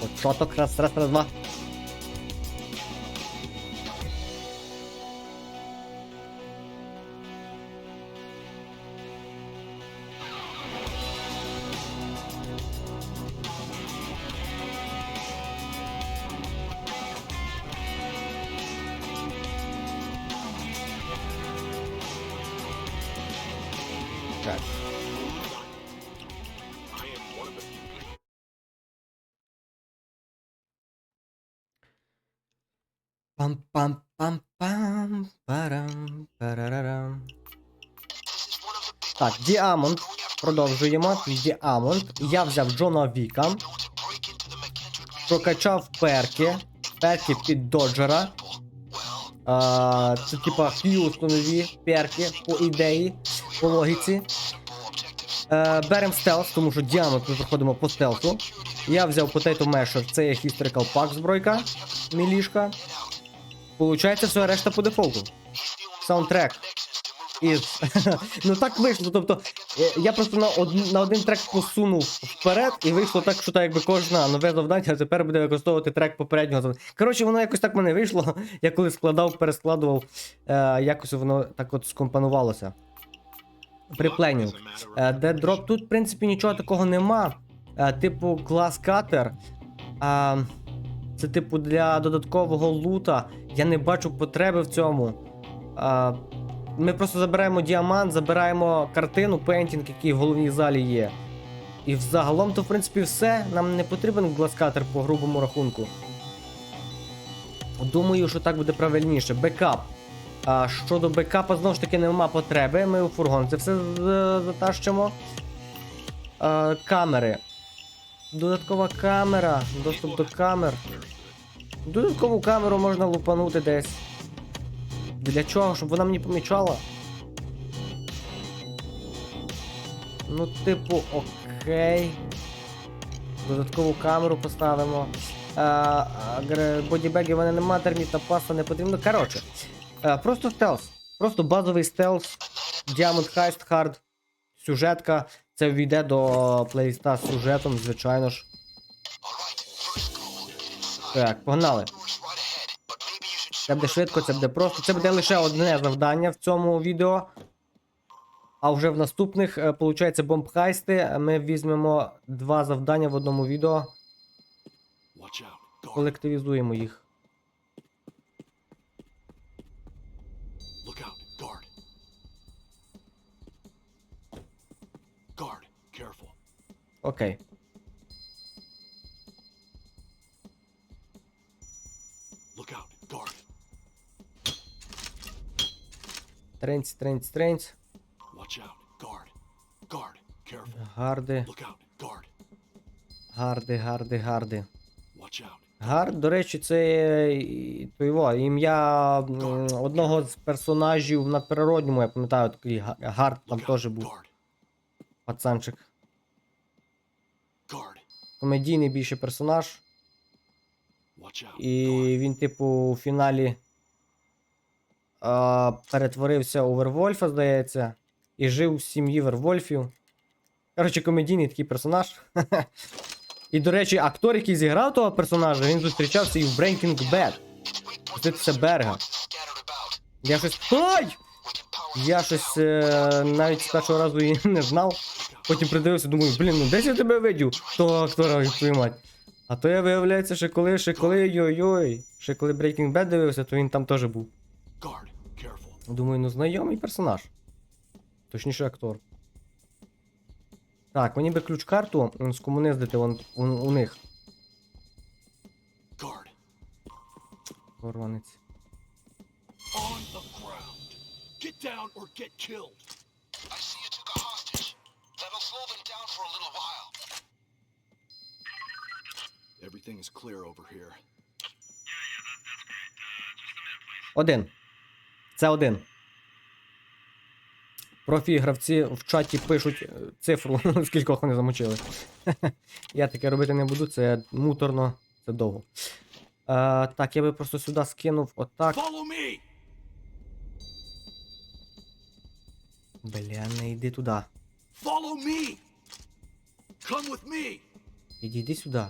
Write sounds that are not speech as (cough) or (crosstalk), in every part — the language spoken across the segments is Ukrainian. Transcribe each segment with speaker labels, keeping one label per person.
Speaker 1: Початок, раз, раз, раз, два. Так, Діамонд. Продовжуємо. Діамонд. Я взяв Джона Віка. Прокачав перки. Перки під Доджера. А, це типа Х'юстонові перки, по ідеї, по логіці. Е, берем стелс, тому що діамond ми проходимо по стелсу. Я взяв Potato Masher, це є Historical Pack збройка, мілішка. Получається, все решта по дефолту. Саундтрек. І... (laughs) ну так вийшло. Тобто, е, я просто на, од... на один трек посунув вперед, і вийшло так, що так якби кожна нове завдання тепер буде використовувати трек попереднього завдання. Коротше, воно якось так в мене вийшло. (laughs) Я коли складав, перескладував, е, якось воно так от скомпонувалося. Припленінг. Е, Де дроп тут, в принципі, нічого такого нема. Е, Типу, клас катер. А, це, типу, для додаткового лута. Я не бачу потреби в цьому. А, ми просто забираємо діамант, забираємо картину, пейнтінг, який в головній залі є. І взагалом, то, в принципі, все. Нам не потрібен гласкатер по грубому рахунку. Думаю, що так буде правильніше. Бекап. А щодо бекапа, знову ж таки, нема потреби. Ми у фургон це все з- затащимо. А, камери. Додаткова камера. Доступ до камер. Додаткову камеру можна лупанути десь. Для чого? Щоб вона мені помічала. Ну, типу, окей. Додаткову камеру поставимо. А, а, бодібеги в мене нема, термітна паста не потрібно. Коротше. а, просто стелс. Просто базовий стелс. Diamond Heist Hard. Сюжетка. Це війде до плейліста з сюжетом, звичайно ж. Так, погнали. Це буде швидко, це буде просто. Це буде лише одне завдання в цьому відео. А вже в наступних, е, получається, бомбхайсти. Ми візьмемо два завдання в одному відео, колективізуємо їх. Окей.
Speaker 2: Guard. Guard. Careful.
Speaker 1: Гарди,
Speaker 2: Look out. Guard.
Speaker 1: гарди, гарди, гарди.
Speaker 2: Watch out.
Speaker 1: Гард, до речі, це його, ім'я одного з персонажів надприродньому, я пам'ятаю, такий Гард там теж був пацанчик. Комедійний більше персонаж. І він, типу, у фіналі а, перетворився у Вервольфа, здається, і жив в сім'ї Вервольфів. Коротше, комедійний такий персонаж. (laughs) І, до речі, актор, який зіграв того персонажа, він зустрічався і в Breaking Bad. Це Берга. Я щось. Ой! Я щось е, навіть з першого разу її (laughs) не знав. Потім придивився, думаю, блін, ну десь я тебе видів, того актора, мать. А то я виявляється, ще коли, ще коли, йой-йой, ще коли Breaking Bad дивився, то він там теж був.
Speaker 2: Guard.
Speaker 1: Думаю, ну знайомий персонаж. Точніше, актор. Так, мені би ключ-карту скомуниздити вон, у, у них. Воронець.
Speaker 2: Everything is clear over here.
Speaker 1: Один. Це один. Профі гравці в чаті пишуть е, цифру, (laughs) скількох вони замочили. (laughs) Я таке робити не буду, це муторно, це довго. Е, так, я би просто сюди скинув отак. Бля, не йди туди.
Speaker 2: Follow me. Come with me.
Speaker 1: Іди, йди сюди.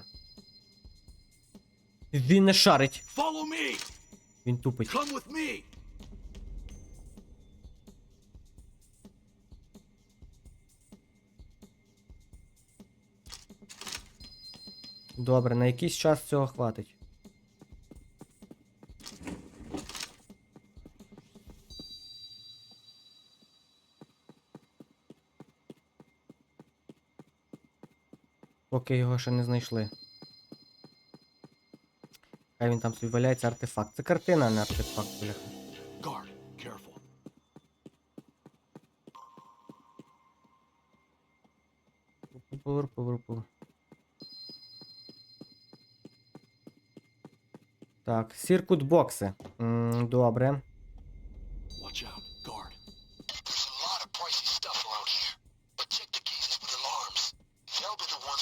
Speaker 1: Він не шарить.
Speaker 2: Follow me.
Speaker 1: Він тупить.
Speaker 2: Come with me.
Speaker 1: Добре, на якийсь час цього хватить. Поки його ще не знайшли. Хай він там собі валяється артефакт. Це картина, а не артефакт, бляха.
Speaker 2: Guard, careful.
Speaker 1: Пур, пур, пур. Так, сіркут бокси. М, Добре.
Speaker 2: Watch out. Guard.
Speaker 3: There's a lot of pricey stuff around here. But check the cases with alarms. They'll be the ones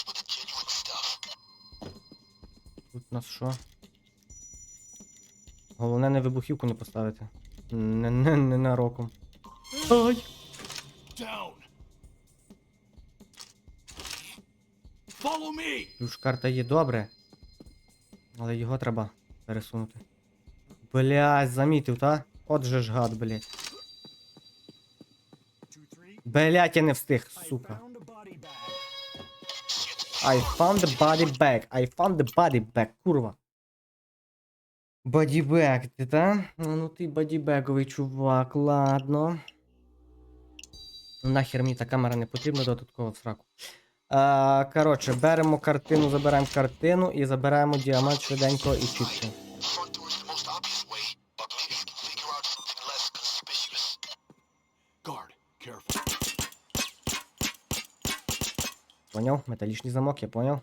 Speaker 3: with the genuine stuff.
Speaker 1: Тут у нас що? Головне не вибухівку не поставити. Не, не, не нароком. Ай!
Speaker 2: Down. Follow me.
Speaker 1: Тут карта є добре. Але його треба пересунути. Блядь, замітив, та? От же ж гад, блядь. Блядь, я не встиг, сука. I found the body bag. I found the body bag, курва. Бодібек, ти та? Ну ти бодібеговий чувак, ладно. Нахер мені та камера не потрібна додатково в сраку. А, коротше, беремо картину, забираємо картину і забираємо діамант швиденько і чітко. Поняв? Металічний замок, я поняв.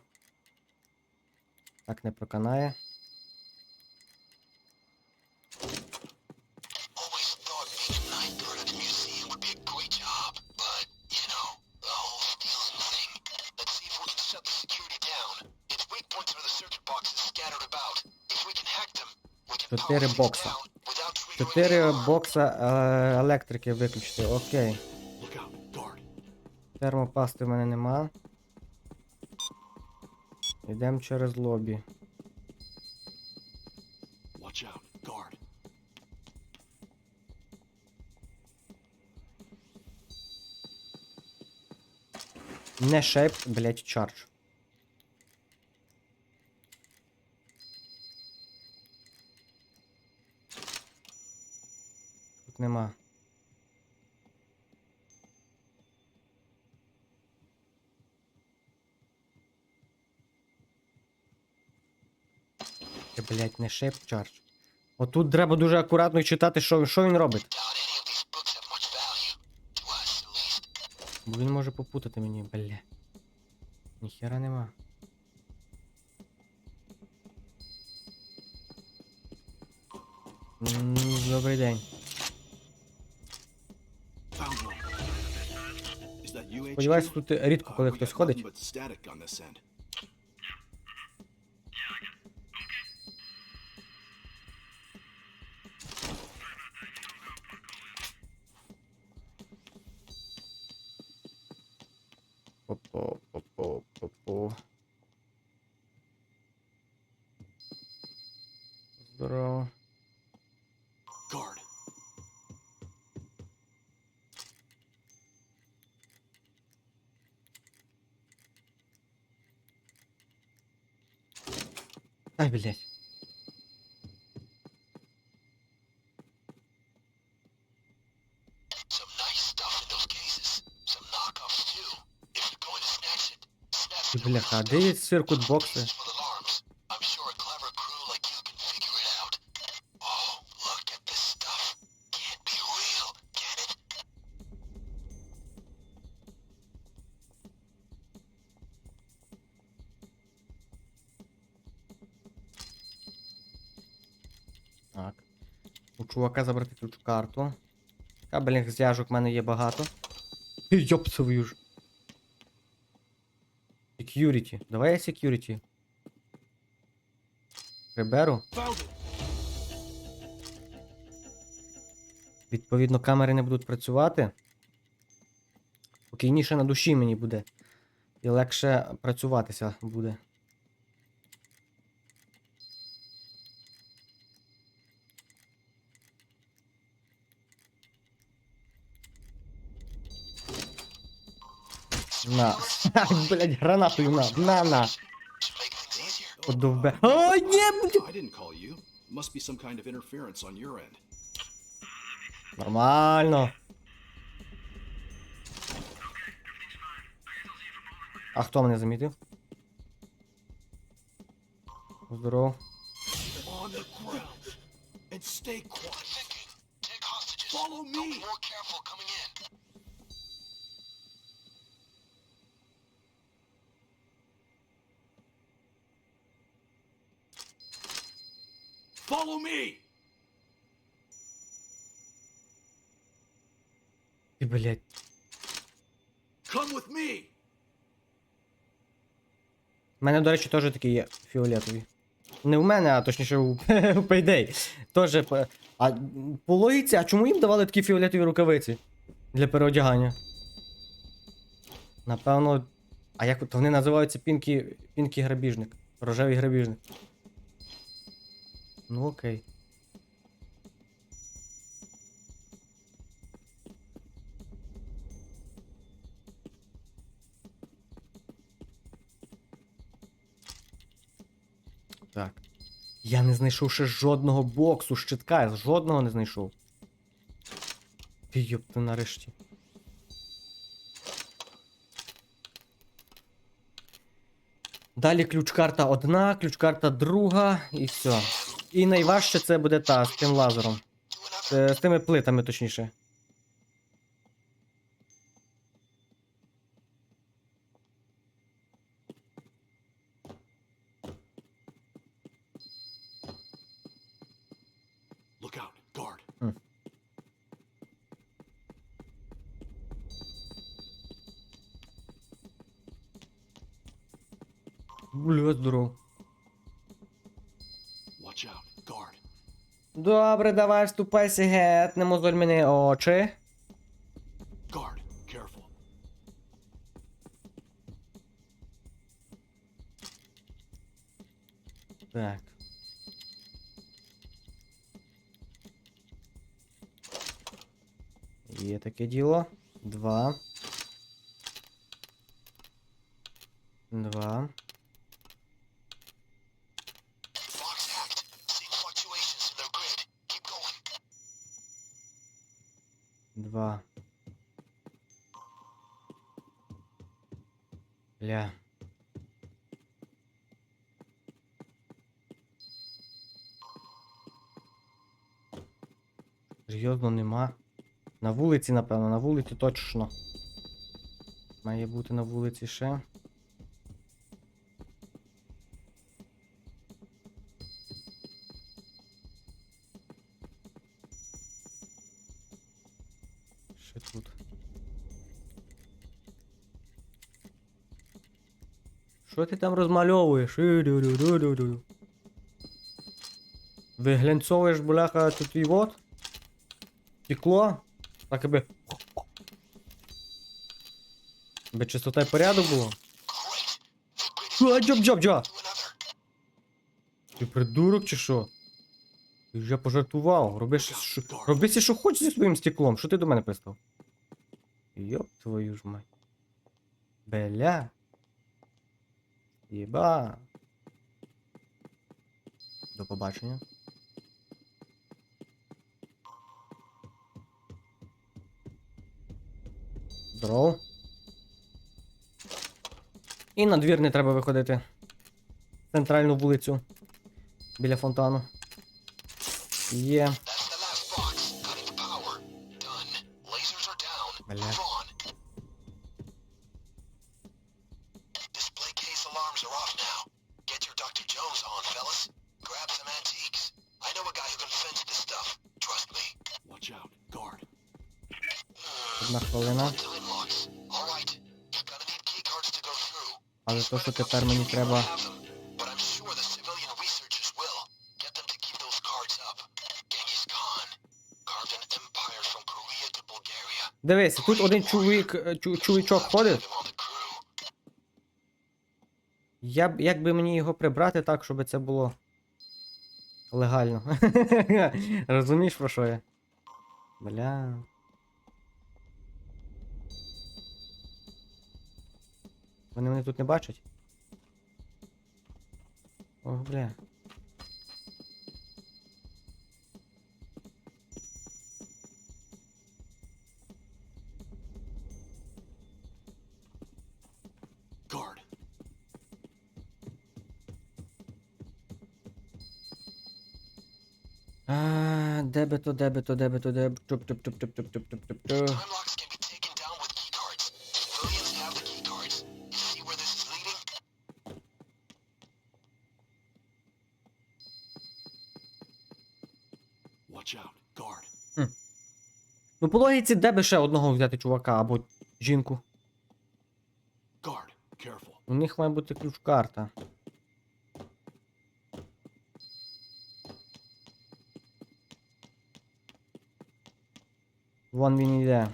Speaker 1: Так не проканає.
Speaker 3: 4
Speaker 1: бокса.
Speaker 3: 4
Speaker 1: бокса е, електрики виключити, окей. Термопасти в мене нема. Йдемо через лобі. Не шейп, блять, чардж. Блять, не шейп чардж. Отут треба дуже акуратно читати, що, що він робить. Він може попутати мені, бля. Ніхера нема. Добрий день. Сподіваюсь, тут рідко, коли хтось ходить.
Speaker 3: It блядь.
Speaker 1: Бляха, а де є
Speaker 3: those
Speaker 1: бокси? У забрати ключ карту. Кабельних зв'яжок в мене є багато. (laughs) Йоп свою ж. Security. Давай я security. Приберу. Відповідно, камери не будуть працювати. Спокійніше на душі мені буде. І легше працюватися буде. На. Блять, гранатою на. На на.
Speaker 3: Easier.
Speaker 1: Подовбе. О, ні, блядь. Нормально. А хто мене замітив? Здоров. Мене, до речі, теж такі є фіолетові. Не в мене, а точніше у, (laughs) Payday. Тоже. А по логіці, а чому їм давали такі фіолетові рукавиці для переодягання? Напевно. А як от вони називаються пінкі. Пінкі грабіжник. Рожевий грабіжник. Ну окей. Я не знайшов ще жодного боксу, щитка, я жодного не знайшов. Ти йоп, ти нарешті. Далі ключ-карта одна, ключ-карта друга і все. І найважче це буде та з тим лазером. Е, З тими плитами, точніше. Добре, давай вступайся геть, не мозоль мені очі. Так. Є таке діло. Два. Два. Вулиці, напевно, на вулиці точно. Має бути на вулиці ще. Ще тут. Що ти там розмальовуєш? Виглянцовуєш, бляха, тут і вот. Стекло. Так аби. Аби чистота і порядок було. А, джоб, джоб, джоб. Ти придурок чи що? Ти вже пожартував. Роби, що, роби що хочеш зі своїм стеклом. Що ти до мене пристав? Йоп твою ж мать. Беля. Єба. До побачення. Здорово. І на двір не треба виходити. Центральну вулицю. Біля фонтану. Є. Бля. Одна хвилина.
Speaker 3: An empire from Korea to Bulgaria.
Speaker 1: Дивись, тут один чоловік, е, чу, чоловічок ходить. Я як би мені його прибрати так, щоб це було легально. (laughs) Розумієш про що я? Бля. Вони мене тут не бачать? Ох, бля. А, де би то, де би то, де би то, де б. Чуп, по логіці, де би ще одного взяти чувака або жінку. У них має бути ключ-карта. Вон він йде.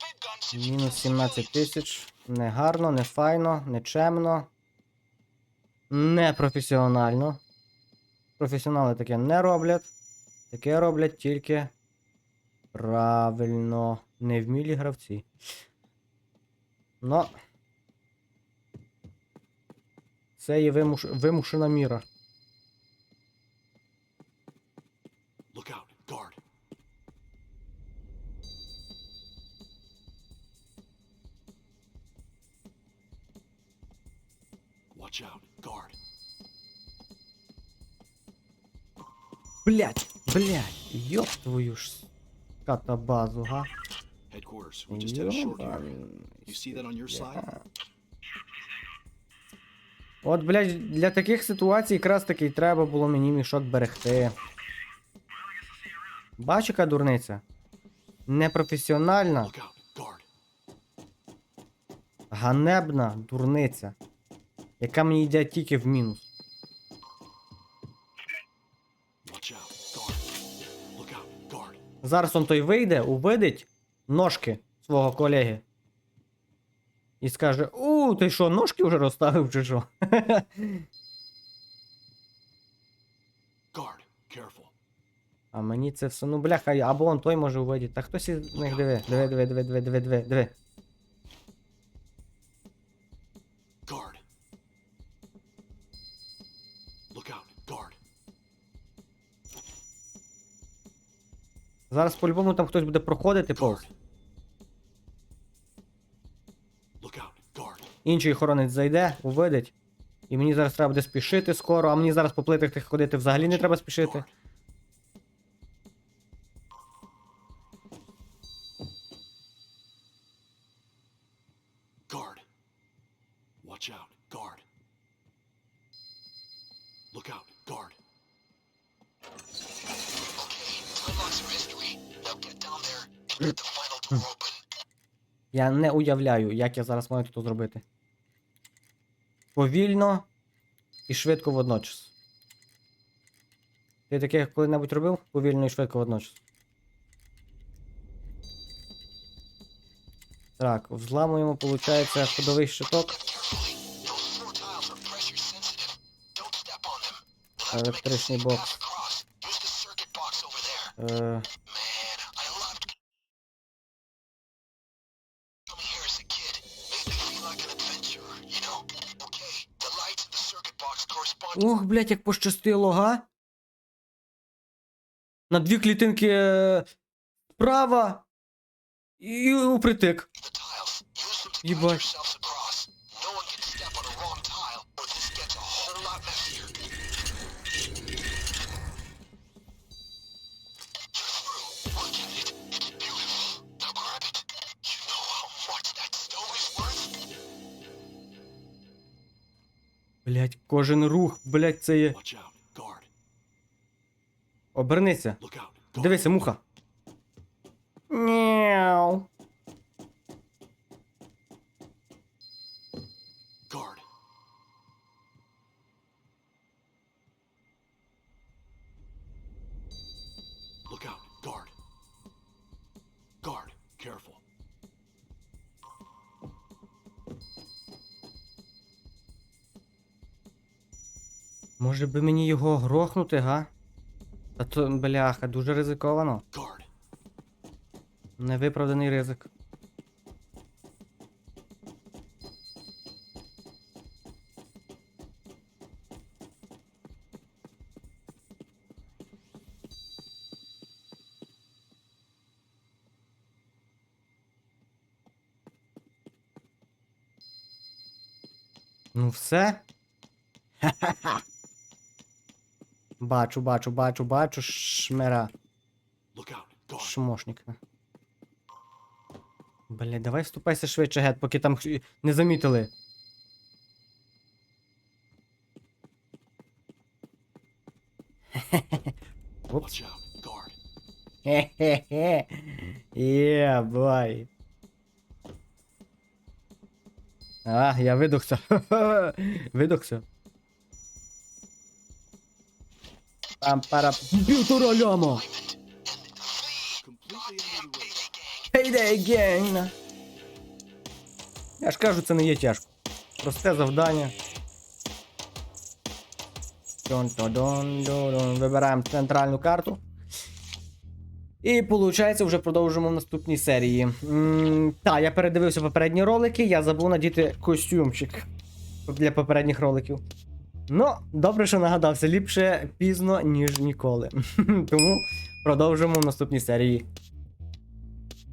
Speaker 3: Big guns if you
Speaker 1: Мінус 17 тисяч. Не гарно, не файно, не чемно. Не професіонально. Професіонали таке не роблять. Таке роблять тільки правильно. Невмілі гравці. Но. Це є вимуш... вимушена міра.
Speaker 2: Look out. Guard. Watch out. Guard.
Speaker 1: Блять, блять, ёб твою ж ската базу, га?
Speaker 2: Headquarters. We just had a short hearing. You see that on your side?
Speaker 1: От, блядь, для таких ситуацій якраз таки треба було мені мішок берегти. Бачу, яка дурниця. Непрофесіональна, ганебна дурниця, яка мені йде тільки в мінус. Зараз он той вийде, увидить ножки свого колеги. І скаже: У, ти що, ножки вже розставив чи що? А мені це все, ну бляха, або он той може увидіти. Та хтось із них диви, диви, диви, диви, диви, диви, диви, диви. Зараз по-любому там хтось буде проходити повз. Інший охоронець зайде, увидить. І мені зараз треба буде спішити скоро, а мені зараз по плитах тих ходити взагалі не треба спішити.
Speaker 2: Guard. Watch out. Guard. Look out. Guard.
Speaker 1: Я не уявляю, як я зараз маю тут зробити. Повільно і швидко водночас. Ти таке коли-небудь робив? Повільно і швидко водночас. Так, взламуємо, виходить, ходовий щиток.
Speaker 3: Carefully. Those floor
Speaker 1: Ох, блядь, як пощастило, га? На дві клітинки е, справа і упритик.
Speaker 3: to
Speaker 1: Блять, кожен рух, блять, це є. Обернися. Дивися, муха. Може би мені його грохнути, га? Та то, бляха, дуже ризиковано. Невиправданий ризик. Ну все. Ха-ха-ха. (laughs) Бачу, бачу, бачу, бачу, шмера. Шмошник. Бля, давай вступайся швидше, гет, поки там не замітили. (laughs) Хе-хе-хе. Є, бай. А, я видохся. (laughs) Видохся. Пам пара півтора ляма.
Speaker 2: Under.
Speaker 1: Heyday again. Я ж кажу, це не є тяжко. Просте завдання. Вибираємо центральну карту. І виходить, вже продовжимо в наступній серії. м та, я передивився попередні ролики, я забув надіти костюмчик для попередніх роликів. Ну, добре, що нагадався, ліпше пізно, ніж ніколи. (laughs) Тому продовжимо в наступній серії.